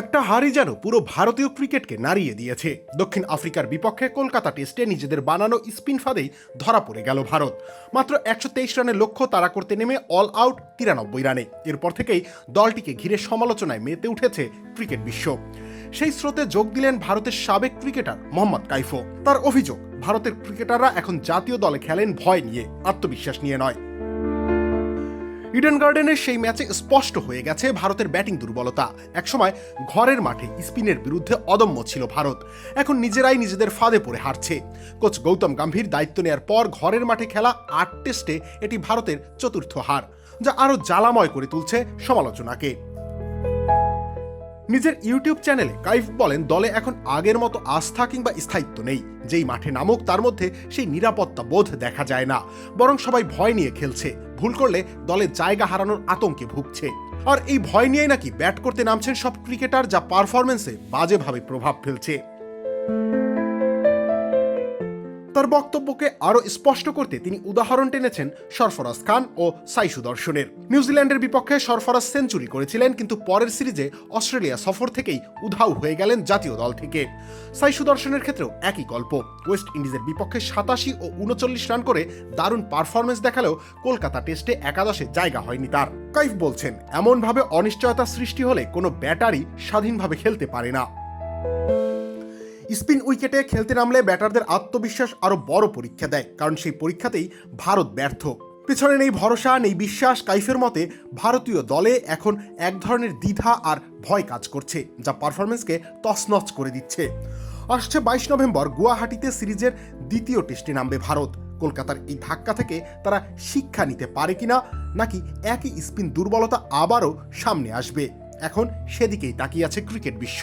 একটা হারই যেন পুরো ভারতীয় ক্রিকেটকে নাড়িয়ে দিয়েছে। দক্ষিণ আফ্রিকার বিপক্ষে কলকাতা টেস্টে নিজেদের বানানো স্পিন ফাঁদেই ধরা পড়ে গেল ভারত। মাত্র একশো তেইশ রানের লক্ষ্য তাড়া করতে নেমে অল আউট তিরানব্বই রানে। এরপর থেকেই দলটিকে ঘিরে সমালোচনায় মেতে উঠেছে ক্রিকেট বিশ্ব। সেই স্রোতে যোগ দিলেন ভারতের সাবেক ক্রিকেটার মোহাম্মদ কাইফো। তার অভিযোগ, ভারতের ক্রিকেটাররা এখন জাতীয় দলে খেলেন ভয় নিয়ে, আত্মবিশ্বাস নিয়ে নয়। ইডেন গার্ডেনের সেই ম্যাচে স্পষ্ট হয়ে গেছে ভারতের ব্যাটিং দুর্বলতা। একসময় ঘরের মাঠে স্পিনের বিরুদ্ধে অদম্য ছিল ভারত। এখন নিজেরাই নিজেদের ফাঁদে পড়ে হারছে। কোচ গৌতম গম্ভীর দায়িত্ব নেয়ার পর ঘরের মাঠে খেলা আট টেস্টে এটি ভারতের চতুর্থ হার, যা আরও জ্বালাময় করে তুলছে সমালোচনাকে। নিজের ইউটিউব চ্যানেলে কাইফ বলেন, দলে এখন আগের মতো আস্থা কিংবা স্থায়িত্ব নেই। যেই মাঠে নামুক, তার মধ্যে সেই নিরাপত্তা বোধ দেখা যায় না। বরং সবাই ভয় নিয়ে খেলছে। ভুল করলে দলে জায়গা হারানোর আতঙ্কে ভুগছে। আর এই ভয় নিয়ে নাকি ব্যাট করতে নামছেন সব ক্রিকেটার যা পারফরমেন্সে বাজেভাবে প্রভাব ফেলছে। তার বক্তব্যকে আরও স্পষ্ট করতে তিনি উদাহরণ টেনেছেন সরফরাজ খান ও সাই সুদর্শনের নিউজিল্যান্ডের বিপক্ষে সরফরাজ সেঞ্চুরি করেছিলেন, কিন্তু পরের সিরিজে অস্ট্রেলিয়া সফর থেকেই উধাও হয়ে গেলেন জাতীয় দল থেকে। সাই সুদর্শনের ক্ষেত্রেও একই গল্প। ওয়েস্ট ইন্ডিজের বিপক্ষে সাতাশি ও উনচল্লিশ রান করে দারুণ পারফরমেন্স দেখালেও কলকাতা টেস্টে একাদশে জায়গা হয়নি তার। কাইফ বলছেন, এমনভাবে অনিশ্চয়তা সৃষ্টি হলে কোনো ব্যাটারই স্বাধীনভাবে খেলতে পারে না। স্পিন উইকেটে খেলতে নামলে ব্যাটারদের আত্মবিশ্বাস আরও বড় পরীক্ষা দেয়, কারণ সেই পরীক্ষাতেই ভারত ব্যর্থ। পিছনে নেই ভরসা, নেই বিশ্বাস, কাইফের মতে ভারতীয় দলে এখন এক ধরনের দ্বিধা আর ভয় কাজ করছে, যা পারফরমেন্সকে তছনছ করে দিচ্ছে। আসছে বাইশ নভেম্বর, গুয়াহাটিতে সিরিজের দ্বিতীয় টেস্টে নামবে ভারত। কলকাতার এই ধাক্কা থেকে তারা শিক্ষা নিতে পারে কিনা, নাকি একই স্পিন দুর্বলতা আবারও সামনে আসবে? এখন সেদিকেই তাকিয়ে আছে ক্রিকেট বিশ্ব।